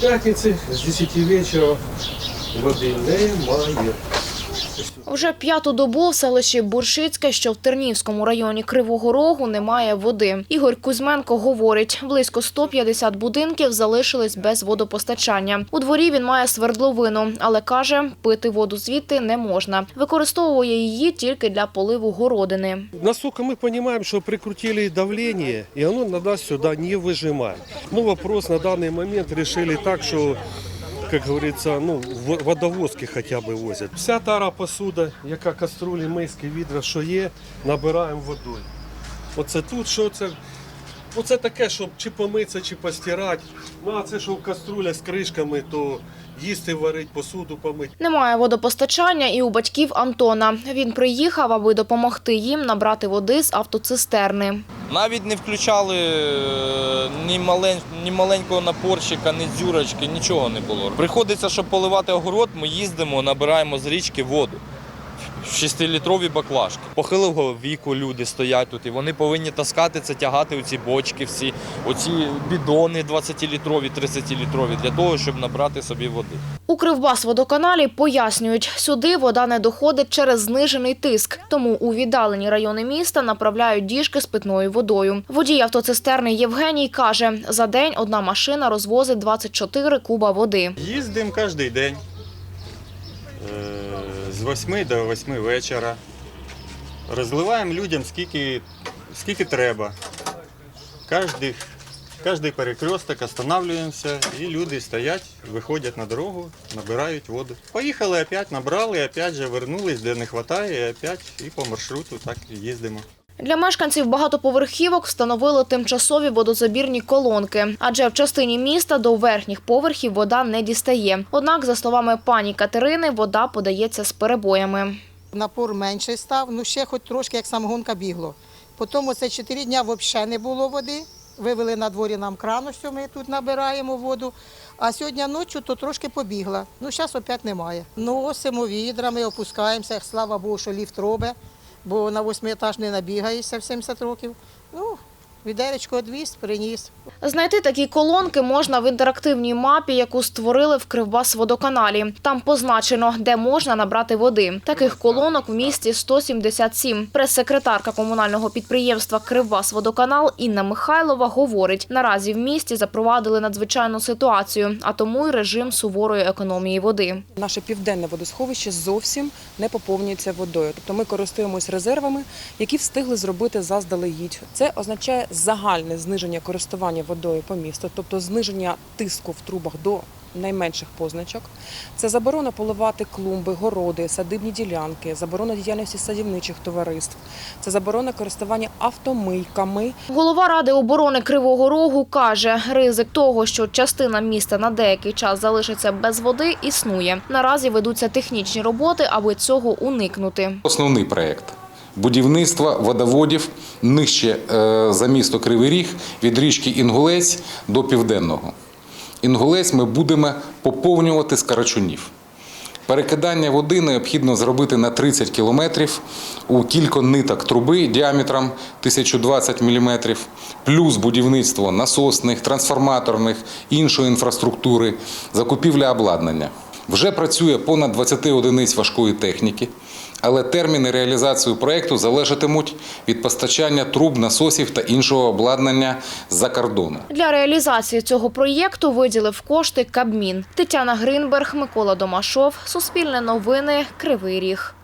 П'ятниці, з 10 вечора води немає. Вже п'яту добу в селищі Буршицьке, що в Тернівському районі Кривого Рогу, немає води. Ігор Кузьменко говорить, близько 150 будинків залишились без водопостачання. У дворі він має свердловину, але каже, пити воду звідти не можна. Використовує її тільки для поливу городини. Насколько мы понимаем, что прикрутили давление, и оно на нас сюда не выжимает. Ну, вопрос на данный момент решили так, что, как говорится, ну, водовозки хотя бы возят. Вся тара посуда, яка каструлі, миски, відра, що є, набираємо водою. Оце тут, що це? Оце таке, щоб чи помитися, чи постирати. Ну, а це що в каструля з кришками, то їсти варить, посуду помити. Немає водопостачання і у батьків Антона. Він приїхав, аби допомогти їм набрати води з автоцистерни. Навіть не включали е, ні, малень, ні маленького напорщика, ні дзюрочки, нічого не було. Приходиться, щоб поливати огород, ми їздимо, набираємо з річки воду. В 6-літрові баклажки. Похилого віку люди стоять тут, і вони повинні таскати це, тягати оці бочки, всі, оці бідони 20-літрові, 30-літрові, для того, щоб набрати собі води. У Кривбасводоканалі пояснюють, сюди вода не доходить через знижений тиск, тому у віддалені райони міста направляють діжки з питною водою. Водій автоцистерни Євгеній каже, за день одна машина розвозить 24 куба води. Їздимо кожен день. З 8 до 8 вечора. Розливаємо людям скільки, скільки треба. Кожний, кожний перекресток останавливаємося і люди стоять, виходять на дорогу, набирають воду. Поїхали опять, набрали, опять же вернулись, де не вистачає, і опять і по маршруту так їздимо. Для мешканців багатоповерхівок встановили тимчасові водозабірні колонки, адже в частині міста до верхніх поверхів вода не дістає. Однак, за словами пані Катерини, вода подається з перебоями. Напор менший став, ну ще хоч трошки, як самогонка бігло. Потім оце 4 дня взагалі не було води. Вивели на дворі нам крану, що ми тут набираємо воду. А сьогодні ночі то трошки побігла. Ну, зараз опять немає. Носимо відрами, опускаємося. Слава Богу, що ліфт робить, бо на восьмий етаж не набігаєшся в 70 років. Відеречко одвіз, приніс. Знайти такі колонки можна в інтерактивній мапі, яку створили в Кривбасводоканалі. Там позначено, де можна набрати води. Таких колонок в місті 177. Прес-секретарка комунального підприємства Кривбасводоканал Інна Михайлова говорить, наразі в місті запровадили надзвичайну ситуацію, а тому й режим суворої економії води. Наше південне водосховище зовсім не поповнюється водою. Тобто ми користуємось резервами, які встигли зробити заздалегідь. Це означає загальне зниження користування водою по місту, тобто зниження тиску в трубах до найменших позначок. Це заборона поливати клумби, городи, садибні ділянки, заборона діяльності садівничих товариств, це заборона користування автомийками, Голова ради оборони Кривого Рогу каже, ризик того, що частина міста на деякий час залишиться без води, існує. Наразі ведуться технічні роботи, аби цього уникнути. Основний проєкт будівництва водоводів нижче е, за місто Кривий Ріг від річки Інгулець до Південного. Інгулець ми будемо поповнювати з карачунів. Перекидання води необхідно зробити на 30 кілометрів у кілька ниток труби діаметром 1020 мм, плюс будівництво насосних, трансформаторних, іншої інфраструктури, закупівля обладнання. Вже працює понад 20 одиниць важкої техніки, але терміни реалізації проєкту залежатимуть від постачання труб, насосів та іншого обладнання з-за кордону. Для реалізації цього проєкту виділив кошти Кабмін. Тетяна Гринберг, Микола Домашов, Суспільне новини, Кривий Ріг.